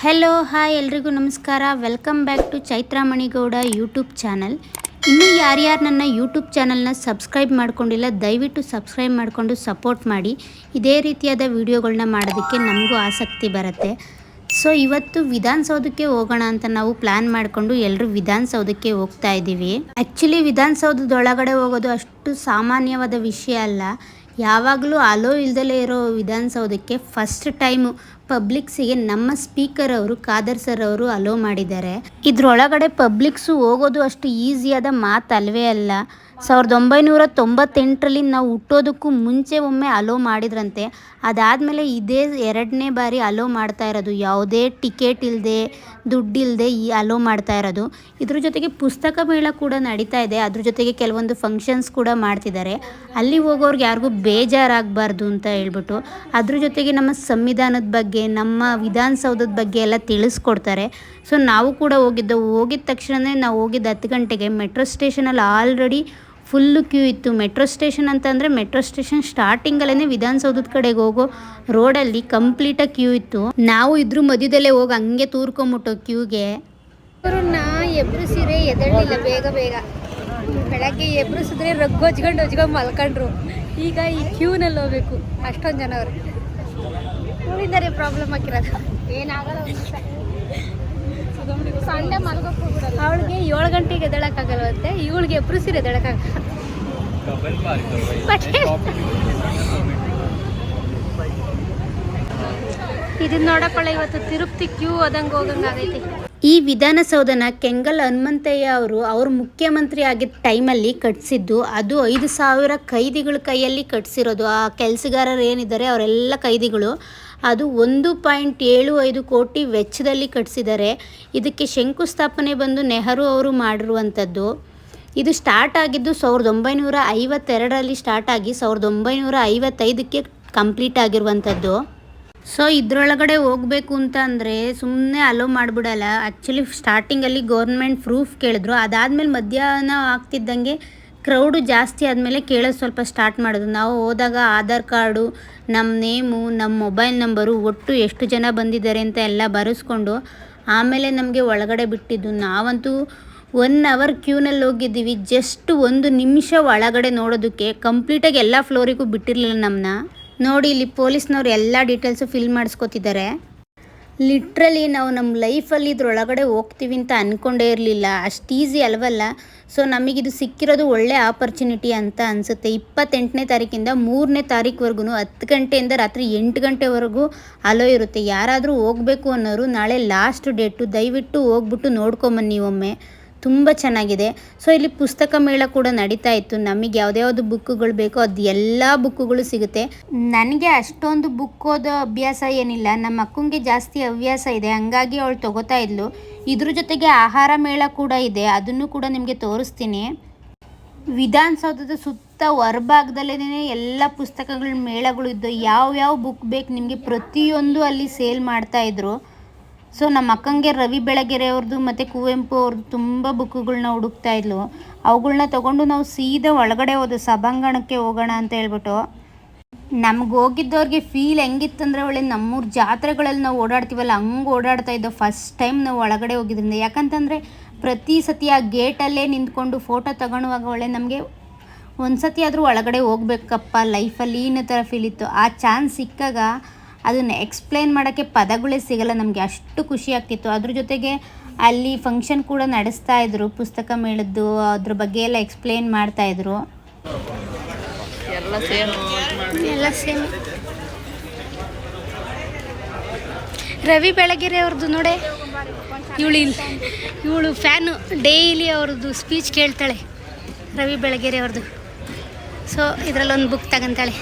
Hello hi ಎಲ್ರಿಗೂ ನಮಸ್ಕಾರ. Welcome back to Chaitramanigowda YouTube channel ಇನ್ನೂ ಯಾರ್ಯಾರು ನನ್ನ ಯೂಟ್ಯೂಬ್ ಚಾನಲ್ನ ಸಬ್ಸ್ಕ್ರೈಬ್ ಮಾಡ್ಕೊಂಡಿಲ್ಲ, ದಯವಿಟ್ಟು ಸಬ್ಸ್ಕ್ರೈಬ್ ಮಾಡಿಕೊಂಡು ಸಪೋರ್ಟ್ ಮಾಡಿ. ಇದೇ ರೀತಿಯಾದ ವಿಡಿಯೋಗಳನ್ನ ಮಾಡೋದಕ್ಕೆ ನಮಗೂ ಆಸಕ್ತಿ ಬರುತ್ತೆ. ಸೊ ಇವತ್ತು ವಿಧಾನಸೌಧಕ್ಕೆ ಹೋಗೋಣ ಅಂತ ನಾವು ಪ್ಲ್ಯಾನ್ ಮಾಡಿಕೊಂಡು ಎಲ್ಲರೂ ವಿಧಾನಸೌಧಕ್ಕೆ ಹೋಗ್ತಾ ಇದ್ದೀವಿ. ಆ್ಯಕ್ಚುಲಿ ವಿಧಾನಸೌಧದೊಳಗಡೆ ಹೋಗೋದು ಅಷ್ಟು ಸಾಮಾನ್ಯವಾದ ವಿಷಯ ಅಲ್ಲ. ಯಾವಾಗಲೂ ಅಲೋ ಇಲ್ದಲೇ ಇರೋ ವಿಧಾನಸೌಧಕ್ಕೆ ಫಸ್ಟ್ ಟೈಮು ಪಬ್ಲಿಕ್ಸಿಗೆ ನಮ್ಮ ಸ್ಪೀಕರ್ ಅವರು ಖಾದರ್ ಸರ್ ಅವರು ಅಲೋ ಮಾಡಿದ್ದಾರೆ. ಇದ್ರೊಳಗಡೆ ಪಬ್ಲಿಕ್ಸು ಹೋಗೋದು ಅಷ್ಟು ಈಸಿಯಾದ ಮಾತಲ್ವೇ ಅಲ್ಲ. ಸಾವಿರದ ಒಂಬೈನೂರ ತೊಂಬತ್ತೆಂಟರಲ್ಲಿ ನಾವು ಹುಟ್ಟೋದಕ್ಕೂ ಮುಂಚೆ ಒಮ್ಮೆ ಅಲೋ ಮಾಡಿದ್ರಂತೆ. ಅದಾದಮೇಲೆ ಇದೇ ಎರಡನೇ ಬಾರಿ ಅಲೋ ಮಾಡ್ತಾ ಇರೋದು. ಯಾವುದೇ ಟಿಕೆಟ್ ಇಲ್ಲದೆ ದುಡ್ಡಿಲ್ಲದೆ ಈ ಅಲೋ ಮಾಡ್ತಾ ಇರೋದು. ಇದ್ರ ಜೊತೆಗೆ ಪುಸ್ತಕ ಮೇಳ ಕೂಡ ನಡೀತಾ ಇದೆ. ಅದ್ರ ಜೊತೆಗೆ ಕೆಲವೊಂದು ಫಂಕ್ಷನ್ಸ್ ಕೂಡ ಮಾಡ್ತಿದ್ದಾರೆ. ಅಲ್ಲಿ ಹೋಗೋರ್ಗೆ ಯಾರಿಗೂ ಬೇಜಾರಾಗಬಾರ್ದು ಅಂತ ಹೇಳ್ಬಿಟ್ಟು, ಅದ್ರ ಜೊತೆಗೆ ನಮ್ಮ ಸಂವಿಧಾನದ ಬಗ್ಗೆ, ನಮ್ಮ ವಿಧಾನಸೌಧದ ಬಗ್ಗೆ ಎಲ್ಲ ತಿಳಿಸ್ಕೊಡ್ತಾರೆ. ಸೊ ನಾವು ಕೂಡ ಹೋಗಿದ್ದೆವು. ಹೋಗಿದ ತಕ್ಷಣವೇ ನಾವು ಹೋಗಿದ್ದು ಹತ್ತು ಗಂಟೆಗೆ ಮೆಟ್ರೋ ಸ್ಟೇಷನಲ್ಲಿ ಆಲ್ರೆಡಿ ಫುಲ್ಲು ಕ್ಯೂ ಇತ್ತು. ಮೆಟ್ರೋ ಸ್ಟೇಷನ್ ಅಂತಂದರೆ ಮೆಟ್ರೋ ಸ್ಟೇಷನ್ ಸ್ಟಾರ್ಟಿಂಗಲ್ಲೇ ವಿಧಾನಸೌಧದ ಕಡೆಗೆ ಹೋಗೋ ರೋಡಲ್ಲಿ ಕಂಪ್ಲೀಟಾಗಿ ಕ್ಯೂ ಇತ್ತು. ನಾವು ಇದ್ರ ಮಧ್ಯದಲ್ಲೇ ಹೋಗಿ ಹಂಗೆ ತೂರ್ಕೊಂಬಿಟ್ಟು ಕ್ಯೂಗೆ. ಎಬ್ರು ಸೀರೆ ಎದಳ್ಳಿಲ್ಲ ಬೇಗ ಬೇಗ. ಬೆಳಗ್ಗೆ ಎಬ್ರಿಸಿದ್ರೆ ರಗ್ಗೊಜ್ಕೊಂಡು ಹೊಜ್ಕೊಂಡು ಮಲ್ಕೊಂಡ್ರು. ಈಗ ಈ ಕ್ಯೂನಲ್ಲಿ ಹೋಗ್ಬೇಕು, ಅಷ್ಟೊಂದು ಜನ ಅವರು. ಪ್ರಾಬ್ಲಮ್ ಹಾಕಿರೋದು. ಏನಾಗಲ್ಲ ಸಂಡೆ ಮಲ್ಗೋಗ್ಬಿಡಲ್ಲ ಅವಳಿಗೆ ಏಳು ಗಂಟೆಗೆ ಎದ್ದೇಳಕ್ಕಾಗಲ್ವಂತೆ? ಇವಳಿಗೆ ಎಬ್ರಿಸಿರೆ ಎದ್ದೇಳಕ್ಕಾಗಲ್ಲ ಇದನ್ನ ನೋಡಕೊಳ್ಳ ಇವತ್ತು ತಿರುಪ್ತಿ ಕ್ಯೂ ಹೋದಂಗೆ ಹೋಗಂಗಾಗೈತಿ ಈ ವಿಧಾನಸೌಧನ ಕೆಂಗಲ್ ಹನುಮಂತಯ್ಯ ಅವರು ಅವ್ರು ಮುಖ್ಯಮಂತ್ರಿ ಆಗಿದ್ದ ಟೈಮಲ್ಲಿ ಕಟ್ಸಿದ್ದು, ಅದು ಐದು ಸಾವಿರ ಕೈದಿಗಳ ಕೈಯಲ್ಲಿ ಕಟ್ಸಿರೋದು. ಆ ಕೆಲಸಗಾರರು ಏನಿದ್ದಾರೆ, ಅವರೆಲ್ಲ ಕೈದಿಗಳು. ಅದು ಒಂದು ಪಾಯಿಂಟ್ ಏಳು ಐದು ಕೋಟಿ ವೆಚ್ಚದಲ್ಲಿ ಕಟ್ಟಿಸಿದ್ದಾರೆ ಇದಕ್ಕೆ ಶಂಕುಸ್ಥಾಪನೆ ಬಂದು ನೆಹರು ಅವರು ಮಾಡಿರುವಂಥದ್ದು. ಇದು ಸ್ಟಾರ್ಟ್ ಆಗಿದ್ದು ಸಾವಿರದ ಒಂಬೈನೂರ ಐವತ್ತೆರಡರಲ್ಲಿ ಸ್ಟಾರ್ಟ್ ಆಗಿ ಸಾವಿರದ ಒಂಬೈನೂರ ಐವತ್ತೈದಕ್ಕೆ ಕಂಪ್ಲೀಟ್ ಆಗಿರುವಂಥದ್ದು. ಸೊ ಇದರೊಳಗಡೆ ಹೋಗಬೇಕು ಅಂತ ಅಂದರೆ ಸುಮ್ಮನೆ ಅಲೋ ಮಾಡಿಬಿಡಲ್ಲ. ಆ್ಯಕ್ಚುಲಿ ಸ್ಟಾರ್ಟಿಂಗಲ್ಲಿ ಗೌರ್ಮೆಂಟ್ ಪ್ರೂಫ್ ಕೇಳಿದ್ರು. ಅದಾದಮೇಲೆ ಮಧ್ಯಾಹ್ನ ಆಗ್ತಿದ್ದಂಗೆ ಕ್ರೌಡು ಜಾಸ್ತಿ ಆದಮೇಲೆ ಕೇಳೋದು ಸ್ವಲ್ಪ ಸ್ಟಾರ್ಟ್ ಮಾಡೋದು. ನಾವು ಹೋದಾಗ ಆಧಾರ್ ಕಾರ್ಡು ನಮ್ಮ ನೇಮು ನಮ್ಮ ಮೊಬೈಲ್ ನಂಬರು ಒಟ್ಟು ಎಷ್ಟು ಜನ ಬಂದಿದ್ದಾರೆ ಅಂತ ಎಲ್ಲ ಬರೆಸ್ಕೊಂಡು ಆಮೇಲೆ ನಮಗೆ ಒಳಗಡೆ ಬಿಟ್ಟಿದ್ದು. ನಾವಂತೂ ಒನ್ ಅವರ್ ಕ್ಯೂನಲ್ಲಿ ಹೋಗಿದ್ದೀವಿ. ಜಸ್ಟ್ ಒಂದು ನಿಮಿಷ ಒಳಗಡೆ ನೋಡೋದಕ್ಕೆ ಕಂಪ್ಲೀಟಾಗಿ ಎಲ್ಲ ಫ್ಲೋರಿಗೂ ಬಿಟ್ಟಿರಲಿಲ್ಲ ನಮ್ಮನ್ನ ನೋಡಿ, ಇಲ್ಲಿ ಪೊಲೀಸ್ನವ್ರು ಎಲ್ಲ ಡೀಟೇಲ್ಸು ಫಿಲ್ ಮಾಡಿಸ್ಕೊತಿದ್ದಾರೆ. ಲಿಟ್ರಲಿ ನಾವು ನಮ್ಮ ಲೈಫಲ್ಲಿ ಇದ್ರೊಳಗಡೆ ಹೋಗ್ತೀವಿ ಅಂತ ಅಂದ್ಕೊಂಡೇ ಇರಲಿಲ್ಲ. ಅಷ್ಟು ಈಸಿ ಅಲ್ವಲ್ಲ? ಸೊ ನಮಗಿದು ಸಿಕ್ಕಿರೋದು ಒಳ್ಳೆ ಆಪರ್ಚುನಿಟಿ ಅಂತ ಅನಿಸುತ್ತೆ. ಇಪ್ಪತ್ತೆಂಟನೇ ತಾರೀಕಿಂದ ಮೂರನೇ ತಾರೀಕುವರೆಗೂ ಹತ್ತು ಗಂಟೆಯಿಂದ ರಾತ್ರಿ ಎಂಟು ಗಂಟೆವರೆಗೂ ಅಲೋ ಇರುತ್ತೆ. ಯಾರಾದರೂ ಹೋಗಬೇಕು ಅನ್ನೋರು ನಾಳೆ ಲಾಸ್ಟ್ ಡೇಟು ದಯವಿಟ್ಟು ಹೋಗ್ಬಿಟ್ಟು ನೋಡ್ಕೊಂಬನ್ನಿ ಒಮ್ಮೆ. ತುಂಬ ಚೆನ್ನಾಗಿದೆ. ಸೊ ಇಲ್ಲಿ ಪುಸ್ತಕ ಮೇಳ ಕೂಡ ನಡೀತಾ ಇತ್ತು. ನಮಗೆ ಯಾವ್ದ್ಯಾವ್ದು ಬುಕ್ಗಳು ಬೇಕೋ ಅದು ಎಲ್ಲ ಬುಕ್ಗಳು ಸಿಗುತ್ತೆ. ನನಗೆ ಅಷ್ಟೊಂದು ಬುಕ್ ಓದೋ ಅಭ್ಯಾಸ ಏನಿಲ್ಲ. ನಮ್ಮ ಅಕ್ಕಂಗೆ ಜಾಸ್ತಿ ಹವ್ಯಾಸ ಇದೆ. ಹಂಗಾಗಿ ಅವಳು ತಗೋತಾ ಇದ್ಲು. ಇದ್ರ ಜೊತೆಗೆ ಆಹಾರ ಮೇಳ ಕೂಡ ಇದೆ. ಅದನ್ನು ಕೂಡ ನಿಮಗೆ ತೋರಿಸ್ತೀನಿ. ವಿಧಾನಸೌಧದ ಸುತ್ತ ಹೊರಭಾಗದಲ್ಲೇ ಎಲ್ಲ ಪುಸ್ತಕಗಳ ಮೇಳಗಳು ಇದ್ದು ಯಾವ ಯಾವ ಬುಕ್ ಬೇಕು ನಿಮಗೆ ಪ್ರತಿಯೊಂದು ಅಲ್ಲಿ ಸೇಲ್ ಮಾಡ್ತಾ ಇದ್ರು. ಸೊ ನಮ್ಮ ಅಕ್ಕಂಗೆ ರವಿ ಬೆಳಗೆರೆ ಅವ್ರದ್ದು ಮತ್ತು ಕುವೆಂಪು ಅವ್ರದ್ದು ತುಂಬ ಬುಕ್ಕುಗಳ್ನ ಹುಡುಕ್ತಾ ಇದ್ಲು. ಅವುಗಳ್ನ ತೊಗೊಂಡು ನಾವು ಸೀದಾ ಒಳಗಡೆ ಹೋದ ಸಭಾಂಗಣಕ್ಕೆ ಹೋಗೋಣ ಅಂತ ಹೇಳ್ಬಿಟ್ಟು ನಮ್ಗೆ ಹೋಗಿದ್ದವ್ರಿಗೆ ಫೀಲ್ ಹೆಂಗಿತ್ತಂದ್ರೆ ಒಳ್ಳೆ ನಮ್ಮೂರ ಜಾತ್ರೆಗಳಲ್ಲಿ ನಾವು ಓಡಾಡ್ತೀವಲ್ಲ, ಹಂಗೆ ಓಡಾಡ್ತಾ ಇದ್ದೋ ಫಸ್ಟ್ ಟೈಮ್ ನಾವು ಒಳಗಡೆ ಹೋಗಿದ್ರಿಂದ. ಯಾಕಂತಂದರೆ ಪ್ರತಿ ಸತಿ ಆ ಗೇಟಲ್ಲೇ ನಿಂತ್ಕೊಂಡು ಫೋಟೋ ತಗೊಳುವಾಗ ಒಳ್ಳೆ ನಮಗೆ ಒಂದು ಸತಿ ಆದರೂ ಒಳಗಡೆ ಹೋಗ್ಬೇಕಪ್ಪ ಲೈಫಲ್ಲಿ ಇನ್ನೂ ಥರ ಫೀಲ್ ಇತ್ತು. ಆ ಚಾನ್ಸ್ ಸಿಕ್ಕಾಗ ಅದನ್ನು ಎಕ್ಸ್ಪ್ಲೈನ್ ಮಾಡೋಕ್ಕೆ ಪದಗಳೇ ಸಿಗಲ್ಲ ನಮಗೆ ಅಷ್ಟು ಖುಷಿ ಆಗ್ತಿತ್ತು. ಅದ್ರ ಜೊತೆಗೆ ಅಲ್ಲಿ ಫಂಕ್ಷನ್ ಕೂಡ ನಡೆಸ್ತಾ ಇದ್ರು ಪುಸ್ತಕ ಮೇಳದ್ದು ಅದ್ರ ಬಗ್ಗೆ ಎಲ್ಲ ಎಕ್ಸ್ಪ್ಲೇನ್ ಮಾಡ್ತಾಯಿದ್ರು ಎಲ್ಲ ಸೇಮ್. ರವಿ ಬೆಳಗೆರೆ ಅವ್ರದ್ದು ನೋಡೆ. ಇವಳು ಇಲ್ಲಿ ಇವಳು ಫ್ಯಾನು ಡೈಲಿ ಅವ್ರದ್ದು ಸ್ಪೀಚ್ ಕೇಳ್ತಾಳೆ. ರವಿ ಬೆಳಗೆರೆ ಅವ್ರದ್ದು ಸೊ ಇದರಲ್ಲೊಂದು ಬುಕ್ ತಗೊಂತಾಳೆ.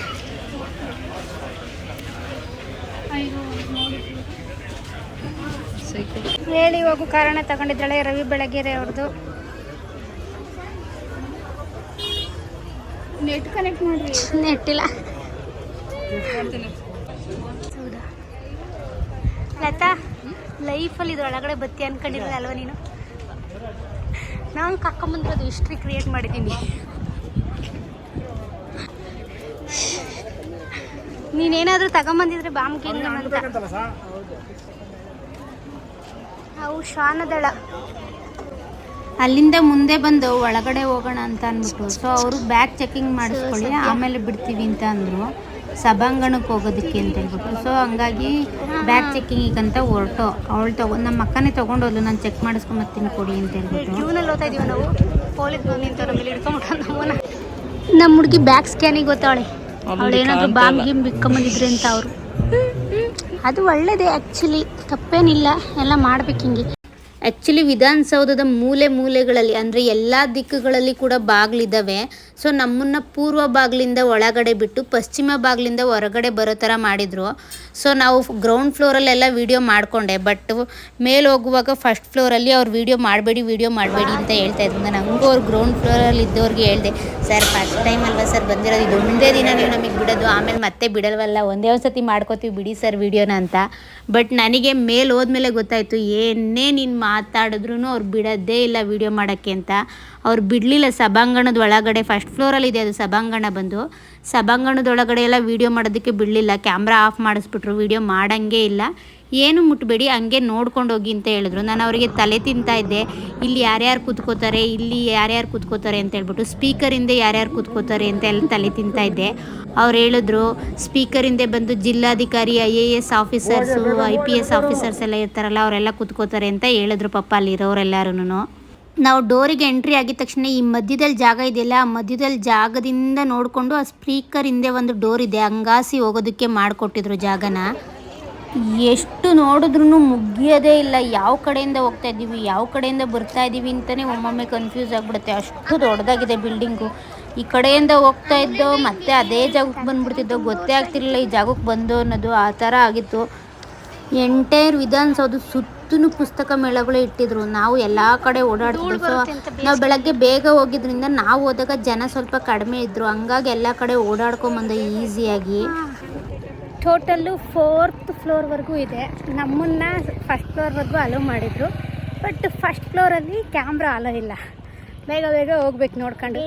ಹೇಳಿ ಹೋಗು ಕಾರಣ ತಗೊಂಡಿದ್ದಾಳೆ ರವಿ ಬೆಳಗೆರೆ ಅವ್ರದ್ದು ನೆಟ್ ಕನೆಕ್ಟ್ ಮಾಡ್ರಿ. ನೆಟ್ಟಿಲ್ಲ ಇಲ್ಲ. ಲತಾ ಲೈಫಲ್ಲಿ ಇದ್ರೊಳಗಡೆ ಬತ್ತಿ ಅನ್ಕೊಂಡಿರಲ್ಲ ಅಲ್ವಾ ನೀನು? ನಾನು ಕರ್ಕೊಂಬಂದಿರೋದು ಹಿಸ್ಟ್ರಿ ಕ್ರಿಯೇಟ್ ಮಾಡಿದ್ದೀನಿ. ನೀನೇನಾದರೂ ತಗೊಂಬಂದಿದ್ರೆ ಬಾಂಬ್ ಅಂತ. ಅವು ಶ್ವಾನದಳ. ಅಲ್ಲಿಂದ ಮುಂದೆ ಬಂದು ಒಳಗಡೆ ಹೋಗೋಣ ಅಂತ ಅಂದ್ಬಿಟ್ಟು ಸೊ ಅವರು ಬ್ಯಾಗ್ ಚೆಕಿಂಗ್ ಮಾಡಿಸ್ಕೊಳ್ಳಿ ಆಮೇಲೆ ಬಿಡ್ತೀವಿ ಅಂತ ಅಂದರು. ಸಭಾಂಗಣಕ್ಕೆ ಹೋಗೋದಕ್ಕೆ ಅಂತ ಹೇಳ್ಬಿಟ್ಟು ಸೊ ಹಂಗಾಗಿ ಬ್ಯಾಗ್ ಚೆಕಿಂಗಿಗೆ ಅಂತ ಹೊರಟು. ಅವಳು ತಗೊ ನಮ್ಮ ಅಕ್ಕನೇ ತೊಗೊಂಡೋದ್ಲು ನಾನು ಚೆಕ್ ಮಾಡಿಸ್ಕೊಂಬತ್ತೀನಿ ಕೊಡಿ ಅಂತ ಹೇಳ್ಬಿಟ್ಟು ಓದ್ತಾ ಇದೀವಿ ನಾವು? ಪೊಲೀಸ್ ಬಂದು ನಿಂತು ನಮ್ಮಲ್ಲಿ ಹಿಡ್ಕೊಂಬಿಟ್ಟು ನಮ್ಮ ಹುಡುಗಿ ಬ್ಯಾಗ್ ಸ್ಕ್ಯಾನಿಗೆ ಗೊತ್ತಾವಳೆ ಅವಳು ಏನಾದರೂ ಬಾಂಬ್ ಗಿಮ್ ಬಿಕ್ಕೊಂಬಂದಿದ್ರೆ ಅಂತ ಅವರು. ಅದು ಒಳ್ಳೇದೇ ಆ್ಯಕ್ಚುಲಿ ತಪ್ಪೇನಿಲ್ಲ. ಎಲ್ಲ ಮಾಡ್ಬೇಕು ಹಿಂಗೆ. ಆ್ಯಕ್ಚುಲಿ ವಿಧಾನಸೌಧದ ಮೂಲೆ ಮೂಲೆಗಳಲ್ಲಿ, ಅಂದರೆ ಎಲ್ಲ ದಿಕ್ಕುಗಳಲ್ಲಿ ಕೂಡ ಬಾಗಿಲಿದ್ದಾವೆ ಸೊ ನಮ್ಮನ್ನು ಪೂರ್ವ ಬಾಗಿಲಿಂದ ಒಳಗಡೆ ಬಿಟ್ಟು ಪಶ್ಚಿಮ ಬಾಗಿಲಿಂದ ಹೊರಗಡೆ ಬರೋ ಥರ ಮಾಡಿದರು. ಸೊ ನಾವು ಗ್ರೌಂಡ್ ಫ್ಲೋರಲ್ಲೆಲ್ಲ ವೀಡಿಯೋ ಮಾಡಿಕೊಂಡೆ. ಬಟ್ ಮೇಲೆ ಹೋಗುವಾಗ ಫಸ್ಟ್ ಫ್ಲೋರಲ್ಲಿ ಅವ್ರು ವೀಡಿಯೋ ಮಾಡಬೇಡಿ ವೀಡಿಯೋ ಮಾಡಬೇಡಿ ಅಂತ ಹೇಳ್ತಾ ಇದ್ರು. ನನಗೂ ಅವ್ರು ಗ್ರೌಂಡ್ ಫ್ಲೋರಲ್ಲಿ ಇದ್ದವ್ರಿಗೆ ಹೇಳಿದೆ ಸರ್ ಫಸ್ಟ್ ಟೈಮ್ ಅಲ್ವಾ ಸರ್ ಬಂದಿರೋದು? ಇದು ಒಂದೇ ದಿನ ನೀವು ನಮಗೆ ಬಿಡೋದು. ಆಮೇಲೆ ಮತ್ತೆ ಬಿಡಲ್ವಲ್ಲ? ಒಂದೇ ಒಂದು ಸತಿ ಮಾಡ್ಕೋತೀವಿ ಬಿಡಿ ಸರ್ ವೀಡಿಯೋನ ಅಂತ. ಬಟ್ ನನಗೆ ಮೇಲೆ ಹೋದ್ಮೇಲೆ ಗೊತ್ತಾಯಿತು, ಏನೇ ನೀನು ಮಾತಾಡಿದ್ರು ಅವ್ರು ಬಿಡೋದೇ ಇಲ್ಲ ವೀಡಿಯೋ ಮಾಡೋಕ್ಕೆ ಅಂತ. ಅವ್ರು ಬಿಡಲಿಲ್ಲ, ಸಭಾಂಗಣದ ಒಳಗಡೆ ಫಸ್ಟ್ ಫ್ಲೋರಲ್ಲಿದೆ ಅದು ಸಭಾಂಗಣ ಬಂದು. ಸಭಾಂಗಣದೊಳಗಡೆ ಎಲ್ಲ ವೀಡಿಯೋ ಮಾಡೋದಕ್ಕೆ ಬಿಡಲಿಲ್ಲ ಕ್ಯಾಮ್ರಾ ಆಫ್ ಮಾಡಿಸ್ಬಿಟ್ರು ವೀಡಿಯೋ ಮಾಡೋಂಗೇ ಇಲ್ಲ. ಏನು ಮುಟ್ಬೇಡಿ, ಹಂಗೆ ನೋಡ್ಕೊಂಡು ಹೋಗಿ ಅಂತ ಹೇಳಿದ್ರು. ನಾನು ಅವರಿಗೆ ತಲೆ ತಿಂತಾ ಇದ್ದೆ. ಇಲ್ಲಿ ಯಾರ್ಯಾರು ಕೂತ್ಕೋತಾರೆ, ಇಲ್ಲಿ ಯಾರ್ಯಾರು ಕೂತ್ಕೋತಾರೆ ಅಂತ ಹೇಳ್ಬಿಟ್ಟು ಸ್ಪೀಕರಿಂದ ಯಾರ್ಯಾರು ಕೂತ್ಕೋತಾರೆ ಅಂತ ಎಲ್ಲ ತಲೆ ತಿಂತಾ ಇದ್ದೆ. ಅವ್ರು ಹೇಳಿದ್ರು, ಸ್ಪೀಕರಿಂದ ಬಂದು ಜಿಲ್ಲಾಧಿಕಾರಿ, I A S officers, I P S officers ಎಲ್ಲ ಇರ್ತಾರಲ್ಲ, ಅವರೆಲ್ಲ ಕೂತ್ಕೋತಾರೆ ಅಂತ ಹೇಳಿದ್ರು ಪಪ್ಪ ಅಲ್ಲಿರೋರೆಲ್ಲರೂ ನಾವು ಡೋರಿಗೆ ಎಂಟ್ರಿ ಆಗಿದ ತಕ್ಷಣ ಈ ಮಧ್ಯದಲ್ಲಿ ಜಾಗ ಇದೆಯಲ್ಲ, ಆ ಮಧ್ಯದಲ್ಲಿ ಜಾಗದಿಂದ ನೋಡಿಕೊಂಡು ಆ ಸ್ಪೀಕರ್ ಹಿಂದೆ ಒಂದು ಡೋರ್ ಇದೆ. ಹಂಗಾಸಿ ಹೋಗೋದಕ್ಕೆ ಮಾಡಿಕೊಟ್ಟಿದ್ರು ಜಾಗನ. ಎಷ್ಟು ನೋಡಿದ್ರೂ ಮುಗಿಯೋದೇ ಇಲ್ಲ. ಯಾವ ಕಡೆಯಿಂದ ಹೋಗ್ತಾ ಇದ್ದೀವಿ, ಯಾವ ಕಡೆಯಿಂದ ಬರ್ತಾ ಇದ್ದೀವಿ ಅಂತಲೇ ಒಮ್ಮೊಮ್ಮೆ ಕನ್ಫ್ಯೂಸ್ ಆಗಿಬಿಡುತ್ತೆ. ಅಷ್ಟು ದೊಡ್ಡದಾಗಿದೆ ಬಿಲ್ಡಿಂಗು ಈ ಕಡೆಯಿಂದ ಹೋಗ್ತಾ ಇದ್ದೋ, ಮತ್ತೆ ಅದೇ ಜಾಗಕ್ಕೆ ಬಂದ್ಬಿಡ್ತಿದ್ದೋ ಗೊತ್ತೇ ಆಗ್ತಿರಲಿಲ್ಲ. ಈ ಜಾಗಕ್ಕೆ ಬಂದು ಅನ್ನೋದು ಆ ಥರ ಆಗಿತ್ತು. ಎಂಟೈರ್ ವಿಧಾನಸೌಧ ಸುತ್ತಲೂ ಪುಸ್ತಕ ಮೇಳಗಳು ಇಟ್ಟಿದ್ರು. ನಾವು ಎಲ್ಲ ಕಡೆ ಓಡಾಡ್ತಿದ್ರು ಸೊ ನಾವು ಬೆಳಗ್ಗೆ ಬೇಗ ಹೋಗಿದ್ರಿಂದ ನಾವು ಹೋದಾಗ ಜನ ಸ್ವಲ್ಪ ಕಡಿಮೆ ಇದ್ದರು ಹಂಗಾಗಿ ಎಲ್ಲ ಕಡೆ ಓಡಾಡ್ಕೊಂಬಂದು ಈಸಿಯಾಗಿ ಟೋಟಲ್ಲು ಫೋರ್ತ್ ಫ್ಲೋರ್ವರೆಗೂ ಇದೆ. ನಮ್ಮನ್ನ ಫಸ್ಟ್ ಫ್ಲೋರ್ವರೆಗೂ ಅಲೋ ಮಾಡಿದರು. ಬಟ್ ಫಸ್ಟ್ ಫ್ಲೋರಲ್ಲಿ ಕ್ಯಾಮ್ರಾ ಅಲೋ ಇಲ್ಲ. ಬೇಗ ಬೇಗ ಹೋಗ್ಬೇಕು ನೋಡ್ಕೊಂಡು.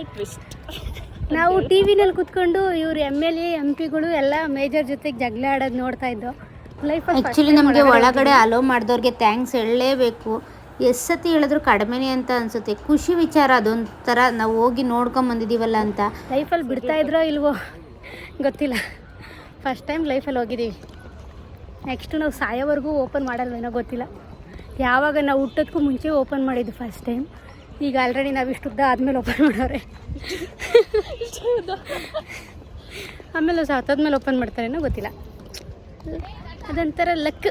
ನಾವು ಟಿ ವಿನಲ್ಲಿ ಕುತ್ಕೊಂಡು ಇವ್ರು ಎಂ ಎಲ್ ಎ ಎಂ ಪಿಗಳು ಎಲ್ಲ ಮೇಜರ್ ಜೊತೆಗೆ ಜಗಳ ಆಡೋದು ನೋಡ್ತಾ ಇದ್ದೋ. ಲೈಫ್ ಆ್ಯಕ್ಚುಲಿ ನಮಗೆ ಒಳಗಡೆ ಅಲೋ ಮಾಡಿದವ್ರಿಗೆ ಥ್ಯಾಂಕ್ಸ್ ಹೇಳಲೇಬೇಕು. ಎಷ್ಟು ಸತಿ ಹೇಳಿದ್ರು ಕಡಿಮೆನೇ ಅಂತ ಅನ್ಸುತ್ತೆ. ಖುಷಿ ವಿಚಾರ ಅದೊಂಥರ. ನಾವು ಹೋಗಿ ನೋಡ್ಕೊಂಬಂದಿದ್ದೀವಲ್ಲ ಅಂತ. ಲೈಫಲ್ಲಿ ಬಿಡ್ತಾ ಇದ್ರೋ ಇಲ್ವೋ ಗೊತ್ತಿಲ್ಲ. ಫಸ್ಟ್ ಟೈಮ್ ಲೈಫಲ್ಲಿ ಹೋಗಿದ್ದೀವಿ. ನೆಕ್ಸ್ಟು ನಾವು ಸಾಯೋವರೆಗೂ ಓಪನ್ ಮಾಡಲ್ವೇನೋ ಗೊತ್ತಿಲ್ಲ. ಯಾವಾಗ ನಾವು ಹುಟ್ಟೋದಕ್ಕೂ ಮುಂಚೆ ಓಪನ್ ಮಾಡಿದ್ದು ಫಸ್ಟ್ ಟೈಮ್ ಈಗ ಆಲ್ರೆಡಿ ನಾವು ಇಷ್ಟು ಉದ್ದ ಆದಮೇಲೆ ಓಪನ್ ಮಾಡೋರೆ. ಆಮೇಲೆ ಸತ್ತಾದ್ಮೇಲೆ ಓಪನ್ ಮಾಡ್ತಾರೇನೋ ಗೊತ್ತಿಲ್ಲ. ಅದೊಂಥರ ಲಕ್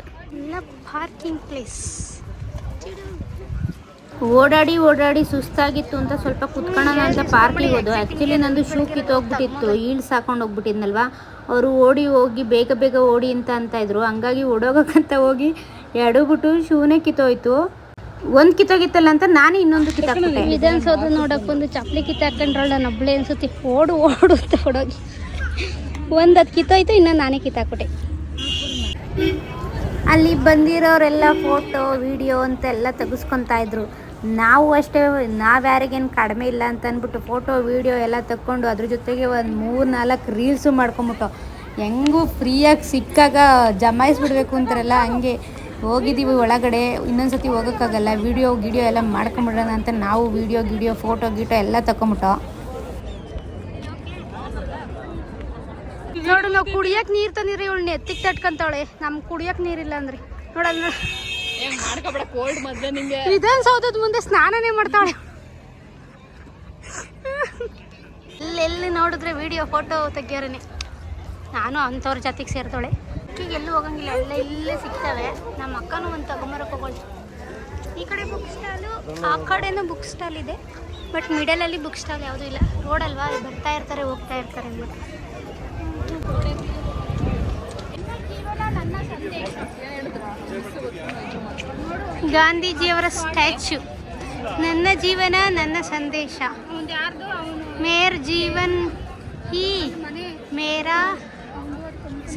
ಲಕ್ ಪಾರ್ಕಿಂಗ್ ಪ್ಲೇಸ್ ಓಡಾಡಿ ಓಡಾಡಿ ಸುಸ್ತಾಗಿತ್ತು ಅಂತ ಸ್ವಲ್ಪ ಕುತ್ಕೊಳ್ಳೋಣ ಅಂತ ಪಾರ್ಕಿಗೆ ಹೋದು ಆ್ಯಕ್ಚುಲಿ ನಂದು ಶೂ ಕಿತ್ತೋಗ್ಬಿಟ್ಟಿತ್ತು ಈಳ್ಸ್ ಹಾಕೊಂಡು ಹೋಗ್ಬಿಟ್ಟಿದ್ನಲ್ವಾ? ಅವರು ಓಡಿ ಹೋಗಿ ಬೇಗ ಬೇಗ ಓಡಿ ಅಂತ ಅಂತ ಇದ್ರು. ಹಂಗಾಗಿ ಓಡೋಗಕ್ಕಂತ ಹೋಗಿ ಎಡಬಿಟ್ಟು ಶೂನೇ ಕಿತ್ತೋಯ್ತು. ಒಂದು ಕಿತ್ತೋಗಿತ್ತಲ್ಲ ಅಂತ ನಾನು ಇನ್ನೊಂದು ಕಿತ್ತಾಕ್ಬಿಟ್ಟೆ. ನೋಡಕ್ ನೋಡಕ್ಕೆ ಒಂದು ಚಪ್ಪಲಿ ಕಿತ್ತಾಕೊಂಡ್ರಲ್ಲ ನಾನು ಒಬ್ಳೆ ಅನ್ಸುತ್ತೆ. ಓಡು ಓಡು ಅಂತ ಓಡೋಗಿ. ಒಂದು ಅದು ಕಿತ್ತೋಯ್ತು ಇನ್ನೊಂದು ನಾನೇ ಕಿತ್ತಾಕ್ಬಿಟ್ಟೆ. ಅಲ್ಲಿ ಬಂದಿರೋರೆಲ್ಲ ಫೋಟೋ ವಿಡಿಯೋ ಅಂತೆಲ್ಲ ತೆಗೆಸ್ಕೊತಾ ಇದ್ರು. ನಾವು ಅಷ್ಟೇ, ನಾವು ಯಾರಿಗೇನು ಕಡಿಮೆ ಇಲ್ಲ ಅಂತ ಅಂದ್ಬಿಟ್ಟು ಫೋಟೋ ವೀಡಿಯೋ ಎಲ್ಲ ತಕ್ಕೊಂಡು ಅದ್ರ ಜೊತೆಗೆ ಒಂದು ಮೂರು ನಾಲ್ಕು ರೀಲ್ಸು ಮಾಡ್ಕೊಂಬಿಟ್ಟು ಹೆಂಗೂ ಫ್ರೀಯಾಗಿ ಸಿಕ್ಕಾಗ ಜಮಾಯಿಸ್ಬಿಡ್ಬೇಕು ಅಂತಾರಲ್ಲ, ಹಂಗೆ ಹೋಗಿದ್ದೀವಿ ಒಳಗಡೆ. ಇನ್ನೊಂದು ಸತಿ ಹೋಗೋಕ್ಕಾಗಲ್ಲ ವೀಡಿಯೋ ಗಿಡಿಯೋ ಎಲ್ಲ ಮಾಡ್ಕೊಂಬಿಡೋಣ ಅಂತ ನಾವು ವೀಡಿಯೋ ಗಿಡಿಯೋ ಫೋಟೋ ಗೀಟೋ ಎಲ್ಲ ತಗೊಂಬಿಟ್ಟು ನೋಡು, ನಾವು ಕುಡಿಯಕ್ಕೆ ನೀರು ತಂದಿರಿ ಇವಳು ನೆತ್ತಿಗೆ ತಟ್ಕೊಂತಾವಳೆ ನಮ್ಗೆ ಕುಡಿಯಕ್ಕೆ ನೀರಿಲ್ಲ ಅಂದ್ರಿ. ನೋಡಲ್ಲ ವಿಧಾನಸೌಧದ ಮುಂದೆ ಸ್ನಾನನೇ ಮಾಡ್ತಾಳೆ. ಎಲ್ಲೆಲ್ಲಿ ನೋಡಿದ್ರೆ ವಿಡಿಯೋ ಫೋಟೋ ತೆಗಿಯೋರೇನೆ. ನಾನು ಅಂಥವ್ರ ಜೊತೆಗೆ ಸೇರ್ತಾಳೆ ಈಗ ಎಲ್ಲೂ ಹೋಗಂಗಿಲ್ಲ, ಎಲ್ಲ ಇಲ್ಲೇ ಸಿಗ್ತವೆ. ನಮ್ಮ ಅಕ್ಕನೂ ಒಂದು ತಗೊಂಬರಕ್ಕೆ ಈ ಕಡೆ ಬುಕ್ ಸ್ಟಾಲು ಆ ಕಡೆನೂ ಬುಕ್ ಸ್ಟಾಲ್ ಇದೆ. ಬಟ್ ಮಿಡಲಲ್ಲಿ ಬುಕ್ ಸ್ಟಾಲ್ ಯಾವುದೂ ಇಲ್ಲ. ರೋಡ್ ಅಲ್ವಾ? ಬರ್ತಾ ಇರ್ತಾರೆ, ಹೋಗ್ತಾ ಇರ್ತಾರೆ ಅಂದ್ಬಿಟ್ಟು. ಗಾಂಧೀಜಿಯವರ ಸ್ಟ್ಯಾಚ್ಯೂ. ನನ್ನ ಜೀವನ, ನನ್ನ ಸಂದೇಶ. ಮೇರ್ ಜೀವನ್ ಹಿ, ಮೇರಾ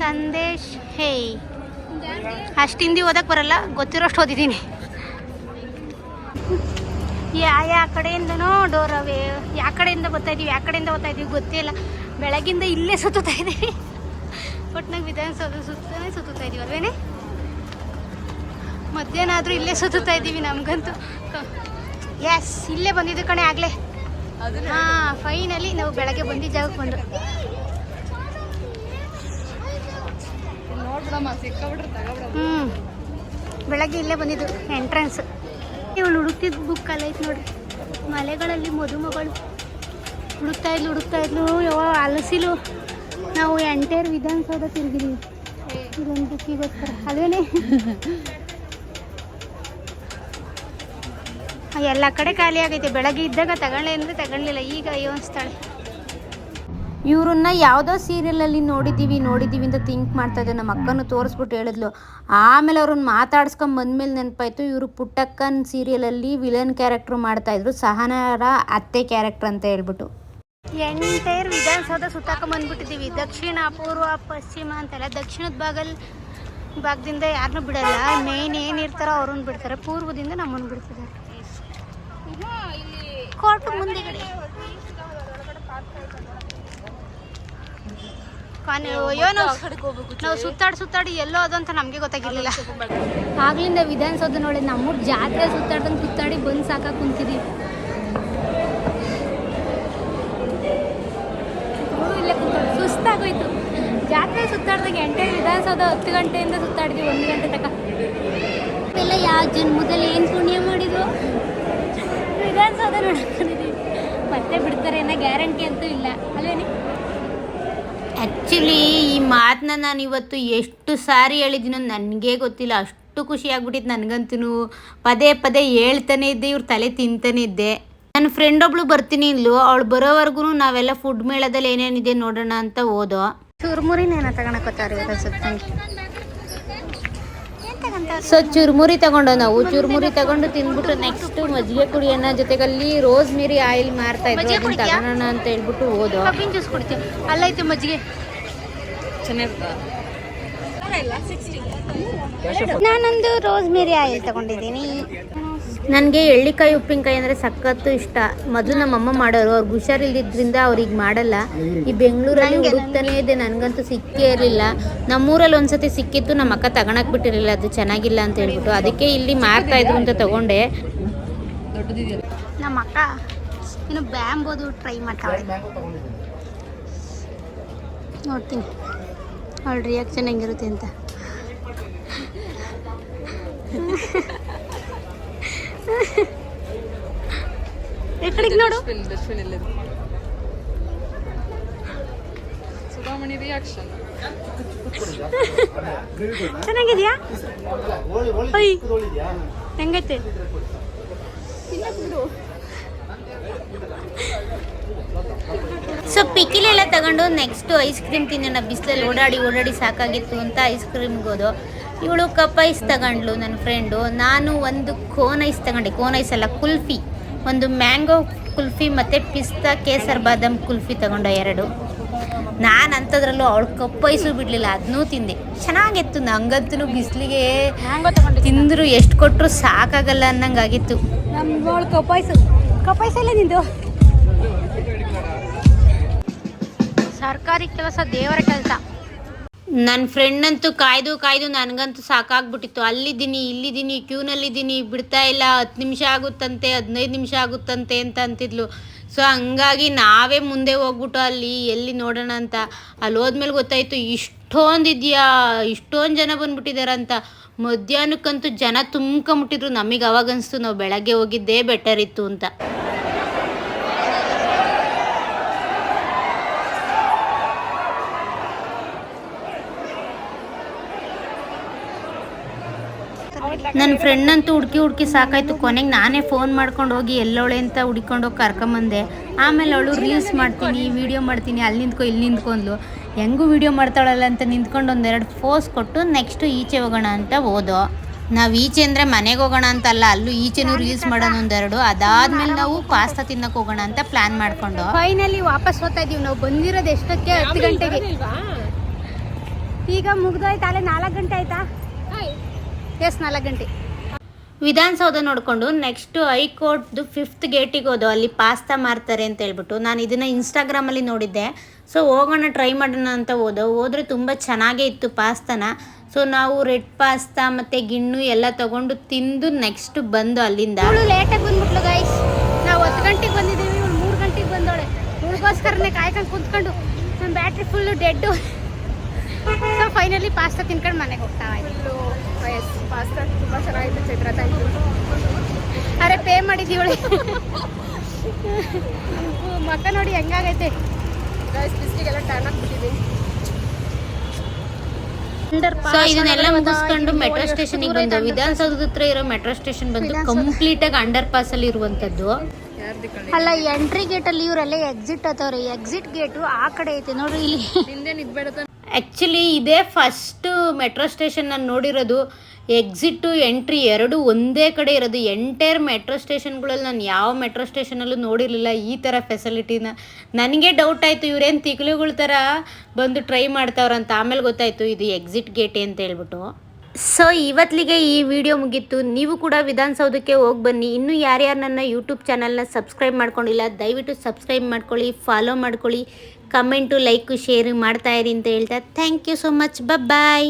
ಸಂದೇಶ್ ಹೇ. ಅಷ್ಟು ಹಿಂದಿ ಓದಕ್ಕೆ ಬರಲ್ಲ, ಗೊತ್ತಿರೋಷ್ಟು ಓದಿದ್ದೀನಿ. ಯಾವ ಯಾವ ಕಡೆಯಿಂದನೋ ಡೋರ್ ಅವೇ ಯಾವ ಕಡೆಯಿಂದ ಬರ್ತಾ ಇದೀವಿ ಯಾವ ಕಡೆಯಿಂದ ಬರ್ತಾ ಇದೀವಿ ಗೊತ್ತಿಲ್ಲ ಬೆಳಗಿಂದ ಇಲ್ಲೇ ಸುತ್ತಾ ಇದ್ದೀವಿ ಒಟ್ನಾಗ ವಿಧಾನಸೌಧ ಸುತ್ತಲೇ ಸುತ್ತಾ ಇದೀವಿ ಅಲ್ವೇನೆ? ಮಧ್ಯಾಹ್ನ ಆದರೂ ಇಲ್ಲೇ ಸುತ್ತಾ ಇದ್ದೀವಿ ನಮಗಂತೂ. ಎಸ್ ಇಲ್ಲೇ ಬಂದಿದ್ದು ಕಣೆ ಆಗ್ಲೇ. ಹಾಂ ಫೈನಲಿ ನಾವು ಬೆಳಗ್ಗೆ ಬಂದಿದ್ದ ಜಾಗಕ್ಕೆ ಬಂದು. ಹ್ಞೂ ಬೆಳಗ್ಗೆ ಇಲ್ಲೇ ಬಂದಿದ್ದು ಎಂಟ್ರೆನ್ಸ್ ಇವಳು ಹುಡುಕ್ತಿದ್ದು ಬುಕ್ ಅಲ್ಲ ಐತೆ ನೋಡ್ರಿ. ಮಲೆಗಳಲ್ಲಿ ಮದುಮಗಳು. ಹುಡುಕ್ತಾ ಇದ್ಲು ಹುಡುಕ್ತಾ ಇದ್ಲು ಯಾವ ಅಲಸಿಲು. ನಾವು ಎಂಟೇರ್ ವಿಧಾನಸೌಧ ತಿರುಗಿದೀವಿ. ಇದೊಂದು ಬುಕ್ಕಿಗೋಸ್ಕರ ಅದೇನೇ? ಎಲ್ಲ ಕಡೆ ಖಾಲಿ ಆಗೈತೆ. ಬೆಳಗ್ಗೆ ಇದ್ದಾಗ ತಗೊಳ್ಳಿ ಅಂದರೆ ತಗೊಳ್ಳಿಲ್ಲ. ಈಗ ಅಯ್ಯೋ ಅನಿಸ್ತಾಳೆ. ಇವ್ರನ್ನ ಯಾವುದೋ ಸೀರಿಯಲಲ್ಲಿ ನೋಡಿದ್ದೀವಿ ನೋಡಿದ್ದೀವಿ ಅಂತ ಥಿಂಕ್ ಮಾಡ್ತಾ ಇದ್ದೆ ನಮ್ಮ ಅಕ್ಕನ ತೋರಿಸ್ಬಿಟ್ಟು ಹೇಳಿದ್ಲು. ಆಮೇಲೆ ಅವ್ರನ್ನ ಮಾತಾಡ್ಸ್ಕೊಂಡ್ ಬಂದ್ಮೇಲೆ ನೆನಪಾಯ್ತು ಇವರು ಪುಟ್ಟಕ್ಕನ್ ಸೀರಿಯಲಲ್ಲಿ ವಿಲನ್ ಕ್ಯಾರೆಕ್ಟ್ರು ಮಾಡ್ತಾಯಿದ್ರು ಸಹನಾರ ಅತ್ತೆ ಕ್ಯಾರೆಕ್ಟ್ರ್ ಅಂತ ಹೇಳ್ಬಿಟ್ಟು. ಎಂಟೈರ್ ವಿಧಾನಸೌಧ ಸುತ್ತಾಕ ಬಂದ್ಬಿಟ್ಟಿದ್ದೀವಿ. ದಕ್ಷಿಣ ಪೂರ್ವ ಪಶ್ಚಿಮ ಅಂತೆಲ್ಲ. ದಕ್ಷಿಣದ ಭಾಗಲ್ ಭಾಗದಿಂದ ಯಾರನ್ನೂ ಬಿಡಲ್ಲ. ಮೇನ್ ಏನಿರ್ತಾರೋ ಅವ್ರನ್ನ ಬಿಡ್ತಾರೆ. ಪೂರ್ವದಿಂದ ನಮ್ಮನ್ನು ಬಿಡ್ತಿದ್ದಾರೆ. ಕೋರ್ಟ್ ಮುಂದೆಗಡೆ. ನಾವು ನಾವು ಸುತ್ತಾಡಿ ಸುತ್ತಾಡಿ ಎಲ್ಲೋ ಅದು ಅಂತ ನಮಗೆ ಗೊತ್ತಾಗಿರ್ಲಿಲ್ಲ. ಆಗ್ಲಿಂದ ವಿಧಾನಸೌಧ ನೋಡಿ ನಮ್ಮೂರ್ ಜಾತ್ರೆ ಸುತ್ತಾಡ್ದಂಗೆ ಸುತ್ತಾಡಿ ಬಂದು ಸಾಕ ಕುಂತಿದ್ದೀವಿ ಇಲ್ಲೇ ಸುಸ್ತಾಗೋಯ್ತು. ಜಾತ್ರೆ ಸುತ್ತಾಡ್ದಾಗ ಎಂಟೆ ವಿಧಾನಸೌಧ ಹತ್ತು ಗಂಟೆಯಿಂದ ಸುತ್ತಾಡಿದ್ವಿ ಒಂದು ಗಂಟೆ ತನಕ. ಎಲ್ಲ ಯಾವ ಜನ್ಮದಲ್ಲಿ ಏನು ಪುಣ್ಯ ಮಾಡಿದ್ರು? ವಿಧಾನಸೌಧ ನೋಡ್ಕೊಂಡಿದ್ದೀವಿ ಮತ್ತೆ ಬಿಡ್ತಾರೆ ಅನ್ನೋ ಗ್ಯಾರಂಟಿ ಅಂತೂ ಇಲ್ಲ. ಅಲ್ವೇನಿ? ಆ್ಯಕ್ಚುಲಿ ಈ ಮಾತನ್ನ ನಾನು ಇವತ್ತು ಎಷ್ಟು ಸಾರಿ ಹೇಳಿದ್ದೀನೋ ನನಗೇ ಗೊತ್ತಿಲ್ಲ. ಅಷ್ಟು ಖುಷಿ ಆಗ್ಬಿಟ್ಟಿತ್ತು ನನಗಂತೂ ಪದೇ ಪದೇ ಹೇಳ್ತಾನೆ ಇದ್ದೆ ಇವ್ರ ತಲೆ ತಿಂತಾನೆ ಇದ್ದೆ. ನನ್ನ ಫ್ರೆಂಡ್ ಒಬ್ಳು ಬರ್ತೀನಿ ಇಲ್ಲು ಅವಳು ಬರೋವರೆಗೂ ನಾವೆಲ್ಲ ಫುಡ್ ಮೇಳದಲ್ಲಿ ಏನೇನಿದೆ ನೋಡೋಣ ಅಂತ ಓದೋ ಚುರುಮುರಿನೇನ ಏನೋ ಅನ್ಸುತ್ತೆ ಏನ್ ತಗೊಂತಾರ ಸೊ ಚುರುಮುರಿ ತಗೊಂಡು ನಾವು. ಚುರುಮುರಿ ತಗೊಂಡು ತಿಂದ್ಬಿಟ್ಟು ನೆಕ್ಸ್ಟ್ ಮಜ್ಜಿಗೆ ಕುಡಿಯನ್ನ ಜೊತೆಗಲ್ಲಿ ರೋಸ್ ಮೇರಿ ಆಯಿಲ್ ಮಾರ್ತಾ ಇದ್ರು ಅದನ್ನ? ತಗೋಣ ಅಂತ ಹೇಳ್ಬಿಟ್ಟು ಹೋದೋ. ಕಬ್ಬಿನ ಜ್ಯೂಸ್ ಕುಡಿತೀವಿ. ಅಲ್ಲೈತೆ ಮಜ್ಜಿಗೆ. ನಾನೊಂದು ರೋಸ್ ಮೇರಿ ಆಯಿಲ್ ತಗೊಂಡಿದ್ದೀನಿ. ನನಗೆ ಎಳ್ಳಿಕಾಯಿ ಉಪ್ಪಿನಕಾಯಿ ಅಂದರೆ ಸಖತ್ತು ಇಷ್ಟ. ಮೊದಲು ನಮ್ಮಮ್ಮ ಮಾಡೋರು. ಅವ್ರಿಗೆ ಹುಷಾರಿಲ್ಲದಿದ್ದರಿಂದ ಅವ್ರಿಗೆ ಮಾಡಲ್ಲ. ಈ ಬೆಂಗಳೂರಲ್ಲಿ ಹುಡುಕ್ತಾನೆ ಇದೆ. ನನಗಂತೂ ಸಿಕ್ಕೇ ಇರಲಿಲ್ಲ. ನಮ್ಮೂರಲ್ಲಿ ಒಂದ್ಸತಿ ಸಿಕ್ಕಿತ್ತು. ನಮ್ಮ ಅಕ್ಕ ತಗೊಳಕ್ ಬಿಟ್ಟಿರಲಿಲ್ಲ. ಅದು ಚೆನ್ನಾಗಿಲ್ಲ ಅಂತ ಹೇಳ್ಬಿಟ್ಟು. ಅದಕ್ಕೆ ಇಲ್ಲಿ ಮಾರ್ತಾ ಇದ್ರು ಅಂತ ತಗೊಂಡೆ. ನಮ್ಮ ಅಕ್ಕ ಇನ್ನು ಬ್ಯಾಂಬೋದು ಟ್ರೈ ಮಾಡ್ತಾಳೆ. ನೋಡ್ತೀನಿ. ಅವಳ ರಿಯಾಕ್ಷನ್ ಹೆಂಗಿರುತ್ತೆ ಅಂತ. ಕಡೆಗೆ ನೋಡು ಸುಧಾಮಣಿ ರಿಯಾಕ್ಷನ್ ಚೆನ್ನಾಗಿದ್ಯಾ? ಅಯ್ಯ ಹೆಂಗೈತೆ? ಸೊ ಪಿಕಿಲೆಲ್ಲ ತಗೊಂಡು ನೆಕ್ಸ್ಟ್ ಐಸ್ ಕ್ರೀಮ್ ತಿನ್ನೋಣ. ಬಿಸಿಲಲ್ಲಿ ಓಡಾಡಿ ಓಡಾಡಿ ಸಾಕಾಗಿತ್ತು ಅಂತ ಐಸ್ ಕ್ರೀಮ್ಗೆ ಹೋದು ಇವಳು ಕಪ್ ಐಸ್ ತಗೊಂಡ್ಲು ನನ್ನ ಫ್ರೆಂಡು ನಾನು ಒಂದು ಕೋನ್ ಐಸ್ ತಗೊಂಡೆ. ಕೋನ್ ಐಸ್ ಅಲ್ಲ ಕುಲ್ಫಿ. ಒಂದು ಮ್ಯಾಂಗೋ ಕುಲ್ಫಿ ಮತ್ತು ಪಿಸ್ತಾ ಕೇಸರ್ ಬಾದಾಮ್ ಕುಲ್ಫಿ ತಗೊಂಡೆ ಎರಡು. ನಾನು ಅಂಥದ್ರಲ್ಲೂ ಅವಳು ಕಪ್ ಐಸು ಬಿಡಲಿಲ್ಲ. ಅದನ್ನೂ ತಿಂದೆ. ಚೆನ್ನಾಗಿತ್ತು. ನಂಗಂತೂ ಬಿಸಿಲಿಗೆ ತಿಂದರು ಎಷ್ಟು ಕೊಟ್ಟರು ಸಾಕಾಗಲ್ಲ ಅನ್ನಂಗಾಗಿತ್ತು. ಕಪ್ಪು ಐಸು ಕಪ್ಪು ಐಸಲ್ಲೇ ನಿಂದು ಸರ್ಕಾರಿ ಕೆಲಸ ದೇವರ ಕೆಲಸ. ನನ್ನ ಫ್ರೆಂಡ್ ಅಂತೂ ಕಾಯ್ದು ಕಾಯ್ದು ನನಗಂತೂ ಸಾಕಾಗ್ಬಿಟ್ಟಿತ್ತು. ಅಲ್ಲಿದ್ದೀನಿ, ಇಲ್ಲಿದ್ದೀನಿ ಕ್ಯೂನಲ್ಲಿದ್ದೀನಿ ಬಿಡ್ತಾ ಇಲ್ಲ. ಹತ್ತು ನಿಮಿಷ ಆಗುತ್ತಂತೆ, ಹದಿನೈದು ನಿಮಿಷ ಆಗುತ್ತಂತೆ ಅಂತ ಅಂತಿದ್ಲು. ಸೊ ಹಂಗಾಗಿ ನಾವೇ ಮುಂದೆ ಹೋಗ್ಬಿಟ್ಟು ಅಲ್ಲಿ ಎಲ್ಲಿ ನೋಡೋಣ ಅಂತ. ಅಲ್ಲಿ ಹೋದ್ಮೇಲೆ ಗೊತ್ತಾಯಿತು ಇಷ್ಟೊಂದು ಇದೆಯಾ ಇಷ್ಟೊಂದು ಜನ ಬಂದ್ಬಿಟ್ಟಿದ್ದಾರೆ ಅಂತ ಮಧ್ಯಾಹ್ನಕ್ಕಂತೂ ಜನ ತುಂಬ್ಕೊಂಬಿಟ್ಟಿದ್ರು. ನಮಗೆ ಅವಾಗ ಅನಿಸ್ತು, ನಾವು ಬೆಳಗ್ಗೆ ಹೋಗಿದ್ದೇ ಬೆಟರ್ ಇತ್ತು ಅಂತ. ನನ್ನ ಫ್ರೆಂಡ್ ಅಂತೂ ಹುಡುಕಿ ಹುಡುಕಿ ಸಾಕಾಯ್ತು. ಕೊನೆಗೆ ನಾನೇ ಫೋನ್ ಮಾಡ್ಕೊಂಡು ಹೋಗಿ ಎಲ್ಲೋಳೆ ಅಂತ ಹುಡ್ಕೊಂಡು ಹೋಗಿ ಕರ್ಕೊಂಬಂದೆ. ಆಮೇಲೆ ಅವಳು ರೀಲ್ಸ್ ಮಾಡ್ತೀನಿ ವಿಡಿಯೋ ಮಾಡ್ತೀನಿ ಅಲ್ಲಿ ನಿಂತ್ಕೊ ಇಲ್ಲಿ ನಿಂತ್ಕೊಂಡ್ಲು ಹೆಂಗೂ ವಿಡಿಯೋ ಮಾಡ್ತಾಳಲ್ಲ ಅಂತ ನಿಂತ್ಕೊಂಡು ಒಂದೆರಡು ಫೋಸ್ ಕೊಟ್ಟು ನೆಕ್ಸ್ಟು ಈಚೆ ಹೋಗೋಣ ಅಂತ ಹೋದೋ ನಾವು ಈಚೆ ಅಂದರೆ ಮನೆಗೆ ಹೋಗೋಣ ಅಂತಲ್ಲ ಅಲ್ಲೂ ಈಚೆನೂ ರೀಲ್ಸ್ ಮಾಡೋಣ ಒಂದೆರಡು. ಅದಾದ್ಮೇಲೆ ನಾವು ಪಾಸ್ತಾ ತಿನ್ನಕ್ಕೆ ಹೋಗೋಣ ಅಂತ ಪ್ಲಾನ್ ಮಾಡ್ಕೊಂಡು. ಫೈನಲಿ ವಾಪಸ್ ಹೋಗ್ತಾ ಇದೀವಿ ನಾವು ಬಂದಿರೋದು ಎಷ್ಟಕ್ಕೆ? ಹತ್ತು ಗಂಟೆಗೆ. ಈಗ ಮುಗ್ದೋಯ್ತಾ ಅಲ್ಲೇ ನಾಲ್ಕು ಗಂಟೆ ಆಯ್ತಾ. ಎಸ್ ನಾಲ್ಕು ಗಂಟೆ ವಿಧಾನಸೌಧ ನೋಡಿಕೊಂಡು ನೆಕ್ಸ್ಟು ಹೈಕೋರ್ಟ್ದು ಫಿಫ್ತ್ ಗೇಟಿಗೆ ಹೋದೋ ಅಲ್ಲಿ ಪಾಸ್ತಾ ಮಾರ್ತಾರೆ ಅಂತ ಹೇಳ್ಬಿಟ್ಟು ನಾನು ಇದನ್ನು ಇನ್ಸ್ಟಾಗ್ರಾಮಲ್ಲಿ ನೋಡಿದ್ದೆ. ಸೊ ಹೋಗೋಣ ಟ್ರೈ ಮಾಡೋಣ ಅಂತ ಹೋದೋ. ಹೋದರೆ ತುಂಬ ಚೆನ್ನಾಗೇ ಇತ್ತು ಪಾಸ್ತಾನ ಸೊ ನಾವು ರೆಡ್ ಪಾಸ್ತಾ ಮತ್ತು ಗಿಣ್ಣು ಎಲ್ಲ ತಗೊಂಡು ತಿಂದು ನೆಕ್ಸ್ಟ್ ಬಂದು ಅಲ್ಲಿಂದ. ಅವಳು ಲೇಟಾಗಿ ಬಂದ್ಬಿಟ್ಲು ಗಾಯ್ಸ್ ನಾವು ಹತ್ತು ಗಂಟೆಗೆ ಬಂದಿದ್ದೀವಿ ಮೂರು ಗಂಟೆಗೆ ಬಂದೋಳೆ ಇವಳಿಗೋಸ್ಕರನೇ ಕಾಯ್ಕೊಂಡು ಕುತ್ಕೊಂಡು ನನ್ನ battery full dead so finally pasta ತಿನ್ಕೊಂಡು ಮನೆಗೆ ಹೋಗ್ತಾ ಇದ್ದೀವಿ ಎಸ್ ಪಾಸ್ತಾ ತುಂಬ ಚೆನ್ನಾಗಿತ್ತು ಚೈತ್ರ. ಥ್ಯಾಂಕ್ ಯು ಅರೆ ಪೇ ಮಾಡಿದ್ದೀವಳೆ ಮಕ್ಕ ನೋಡಿ ಹೆಂಗಾಗೈತೆ. ಗೈಸ್ ಬಿಸ್ಲಿಗೆಲ್ಲ ಟರ್ನ್ ಹಾಕ್ಬಿಟ್ಟಿದ್ದೀನಿ ಸೊ ಇದನ್ನೆಲ್ಲ ಮುಗಿಸ್ಕೊಂಡು ಮೆಟ್ರೋ ಸ್ಟೇಷನ್ ಬಂದು ವಿಧಾನಸೌಧದ ಹತ್ರ ಇರೋ ಮೆಟ್ರೋ ಸ್ಟೇಷನ್ ಬಂದು ಕಂಪ್ಲೀಟ್ ಆಗಿ ಅಂಡರ್ ಪಾಸ್ ಅಲ್ಲಿ ಇರುವಂತದ್ದು ಅಲ್ಲ ಎಂಟ್ರಿ ಗೇಟ್ ಅಲ್ಲಿ ಇವರೆಲ್ಲ ಎಕ್ಸಿಟ್ ಆತವ್ರೆ ಎಕ್ಸಿಟ್ ಗೇಟ್ ಆ ಕಡೆ ಐತೆ. ನೋಡ್ರಿ ಇಲ್ಲಿ. ಹಿಂದೆ ನಿದ್ಬೇಡ ಆ್ಯಕ್ಚುಲಿ ಇದೇ ಫಸ್ಟು ಮೆಟ್ರೋ ಸ್ಟೇಷನ್ ನಾನು ನೋಡಿರೋದು. ಎಕ್ಸಿಟ್ಟು ಎಂಟ್ರಿ ಎರಡು ಒಂದೇ ಕಡೆ ಇರೋದು. ಎಂಟೈರ್ ಮೆಟ್ರೋ ಸ್ಟೇಷನ್ಗಳಲ್ಲಿ ನಾನು ಯಾವ ಮೆಟ್ರೋ ಸ್ಟೇಷನಲ್ಲೂ ನೋಡಿರಲಿಲ್ಲ ಈ ಥರ ಫೆಸಿಲಿಟಿನ ನನಗೆ ಡೌಟ್ ಆಯಿತು, ಇವರೇನು ತಿಗ್ಲುಗಳ ಥರ ಬಂದು ಟ್ರೈ ಮಾಡ್ತಾವ್ರಂತ ಆಮೇಲೆ ಗೊತ್ತಾಯಿತು, ಇದು ಎಕ್ಸಿಟ್ ಗೇಟೆ ಅಂತ ಹೇಳ್ಬಿಟ್ಟು. ಸೊ ಇವತ್ತಿಗೆ ಈ ವಿಡಿಯೋ ಮುಗೀತು. ನೀವು ಕೂಡ ವಿಧಾನಸೌಧಕ್ಕೆ ಹೋಗಿ ಬನ್ನಿ. ಇನ್ನೂ ಯಾರ್ಯಾರು ನನ್ನ ಯೂಟ್ಯೂಬ್ ಚಾನಲ್ನ ಸಬ್ಸ್ಕ್ರೈಬ್ ಮಾಡ್ಕೊಂಡಿಲ್ಲ, ದಯವಿಟ್ಟು ಸಬ್ಸ್ಕ್ರೈಬ್ ಮಾಡ್ಕೊಳ್ಳಿ ಫಾಲೋ ಮಾಡ್ಕೊಳ್ಳಿ. ಕಮೆಂಟು ಲೈಕು ಶೇರು ಮಾಡ್ತಾ ಇರಿ ಅಂತ ಹೇಳ್ತಾ. Thank you so much bye